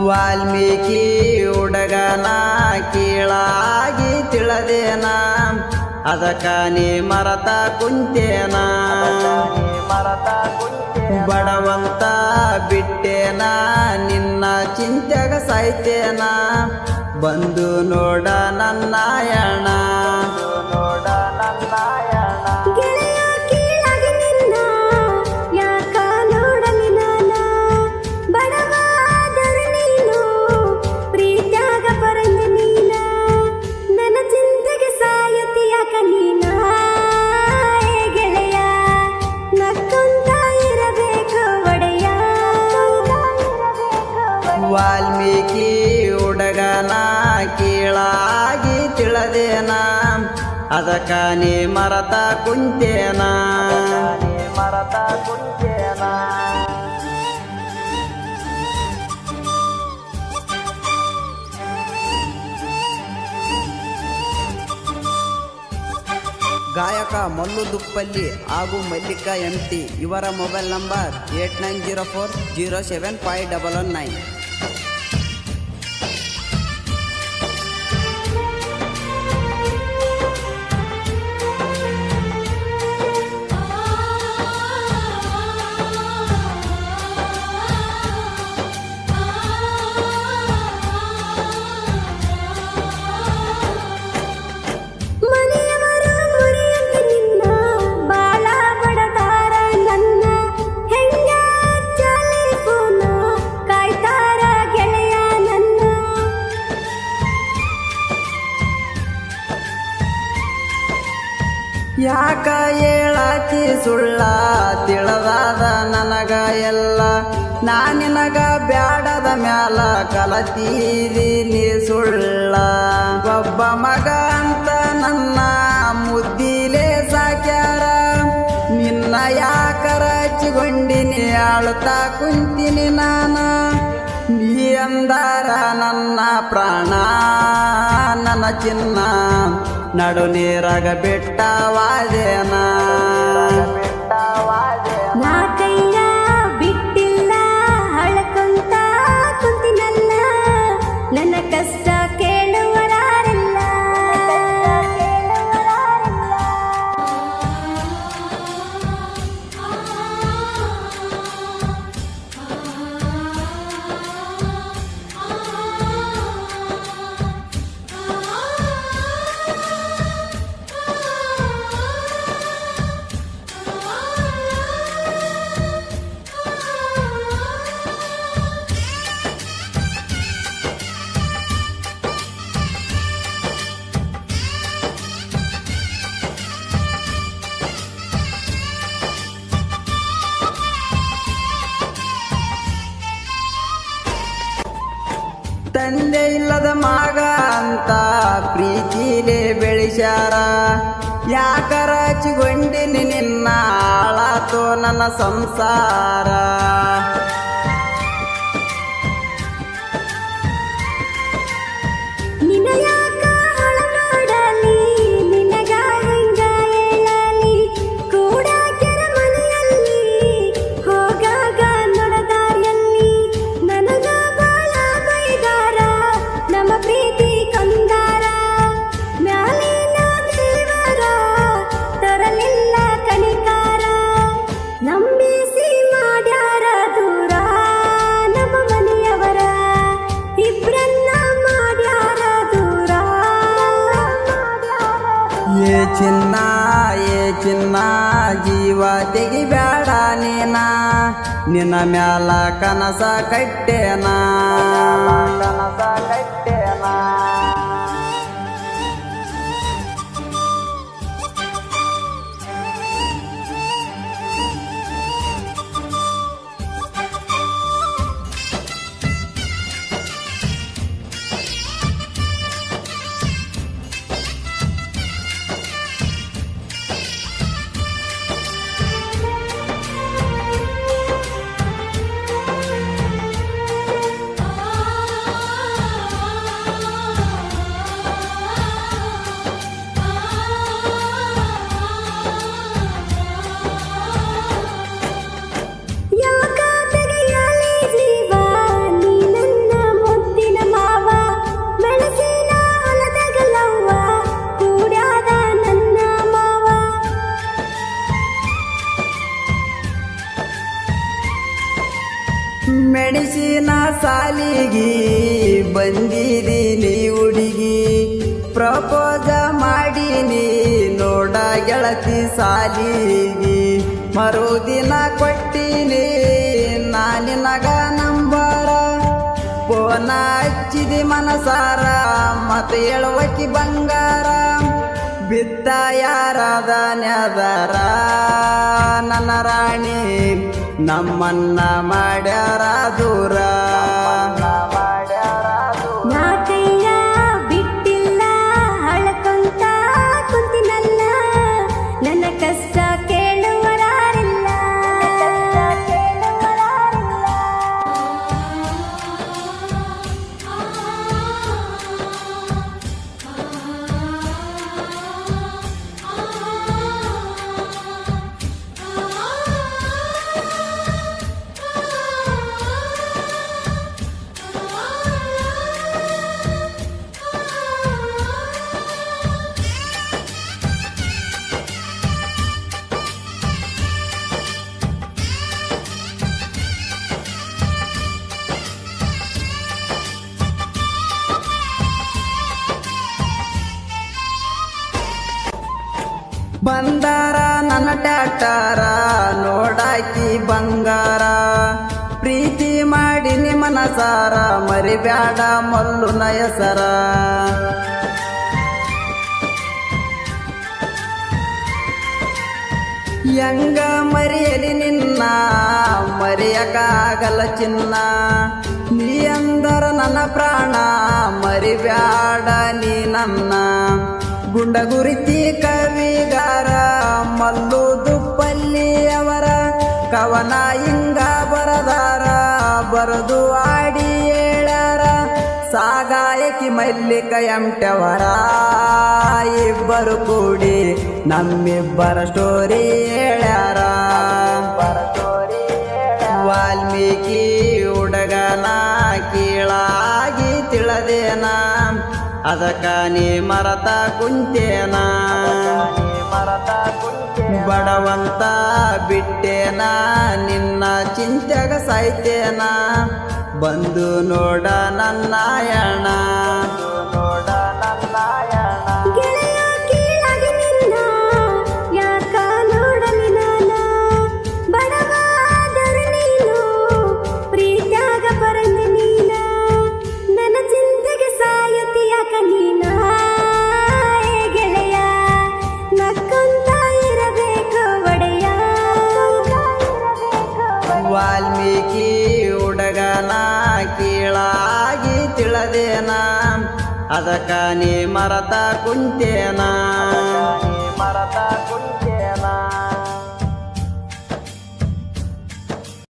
ವಾಲ್ಮೀಕಿ ಹುಡುಗನ ಕೀಳಾಗಿ ತಿಳದೇನ? ಅದಕ್ಕ ನೀ ಮರತ ಕುಂತೇನ? ಬಡವಂತ ಬಿಟ್ಟೇನ? ನಿನ್ನ ಚಿಂತೆಗ ಸಾಯ್ತೇನ? ಬಂದು ನೋಡ ನನ್ನಾಯಣ ವಾಲ್ಮೀಕಿ ಹುಡುಗನ ಕೀಳಾಗಿ ತಿಳದೇನ? ಅದಕ್ಕ ನೀ ಮರತ ಕುಂತೇನ ಮರತ ಕುಂತೇನ? ಗಾಯಕ ಮಲ್ಲು ದುಪ್ಪಲ್ಲಿ ಹಾಗೂ ಮಲ್ಲಿಕಾ ಎಂಟಿ, ಇವರ mobile number eight nine zero four zero seven five double one nine. ಯಾಕ ಹೇಳಾಕಿ ಸುಳ್ಳ? ತಿಳದಾದ ನನಗ ಎಲ್ಲ. ನಾ ನಿನಗ ಬ್ಯಾಡದ ಮ್ಯಾಲ ನೀ ಸುಳ್ಳ. ಒಬ್ಬ ಮಗ ಅಂತ ನನ್ನ ಮುದ್ದಿಲೇ ಸಾಕ್ಯಾರ. ನಿನ್ನ ಯಾಕರ ಚಿಗೊಂಡಿನಿ ಅಳ್ತಾ ಕುಂತೀನಿ ನಾನ? ನೀ ಅಂದಾರ ನನ್ನ ಪ್ರಾಣ, ನನ್ನ ಚಿನ್ನ. ನಡು ನೀರಾಗ ಬಿಟ್ಟವಾದೇನಾ ತಂದೆ ಇಲ್ಲದ ಮಗ ಅಂತ ಪ್ರೀತಿಲೇ ಬೆಳೆಸ್ಯಾರ. ಯಾಕರ ಚಿಗೊಂಡಿನಿ ನಿನ್ನ ಆಳಾತೋ ನನ್ನ ಸಂಸಾರ? ಚಿನ್ನ ಏ ಚಿನ್ನ ಜೀವ ತೆಗಿಬೇಡ ನೀನ. ನಿನ್ನ ಮ್ಯಾಲ ಕನಸ ಕಟ್ಟೇನ. ಕನಸ ಕಟ್ಟೇನ. ಬಂದಿದೀನಿ ಹುಡುಗಿ. ಪ್ರಪೋಸ ಮಾಡೀನಿ ನೋಡ ಗೆಳತಿ ಸಾಲಿಗಿ. ಮರುದಿನ ಕೊಟ್ಟಿನಿ ನಾನಿನಗ ನಂಬರ. ಪೋನ ಹಚ್ಚಿದಿ ಮನಸಾರ, ಮತ ಹೇಳುವಕಿ ಬಂಗಾರ. ಬಿತ್ತ ಯಾರದ ನ್ಯಾದಾರ? ನನ್ನ ರಾಣಿ ನಮ್ಮನ್ನ ಮಾಡ್ಯಾರ ದೂರ. ಬಂದಾರ ನನ್ನ ಟ್ಯಾಕ್ಟಾರ, ನೋಡಾಕಿ ಬಂಗಾರ. ಪ್ರೀತಿ ಮಾಡಿ ಮನಸಾರ ಮರಿಬ್ಯಾಡ ಮಲ್ಲು ನಯಸರ ಹೆಂಗ ಮರಿಯಲಿ ನಿನ್ನ, ಮರೆಯಕ್ಕಾಗಲ್ಲ ಚಿನ್ನ. ನೀ ಅಂದರ ನನ್ನ ಪ್ರಾಣ, ಮರಿಬ್ಯಾಡ ನೀ ನನ್ನ. ಗುಂಡಗುರಿತಿ ಕವಿಗಾರ ಮಲ್ಲು ದುಪ್ಪಲ್ಲಿ ಅವರ ಕವನ ಹಿಂಗ ಬರದಾರ ಬರದು ಆಡಿ ಹೇಳಾರ ಸಾಗಾಯಕಿ ಮಲ್ಲಿಕ ಎಂಟವರ ಇಬ್ಬರು ಕೂಡಿ ನಮ್ಮಿಬ್ಬರ ಸ್ಟೋರಿ ಹೇಳ್ಯಾರ. ವಾಲ್ಮೀಕಿ ಹುಡುಗನ ಅದಕ್ಕ ನೀ ಮರತ ಕುಂತೇನ. ಬಡವಂತ ಬಿಟ್ಟೇನ ನಿನ್ನ ಚಿಂತೆಗ ಸಾಯ್ತೇನ. ಬಂದು ನೋಡ ನನ್ನಾಯಣ ನೋಡ ನನ್ನಾಯಣ ವಾಲ್ಮೀಕಿ ಹುಡುಗನ ಕೀಳಾಗಿ ತಿಳದೇನ? ಅದಕ್ಕ ನೀ ಮರತ ಕುಂತೇನ? ಮರತ ಕುಂತ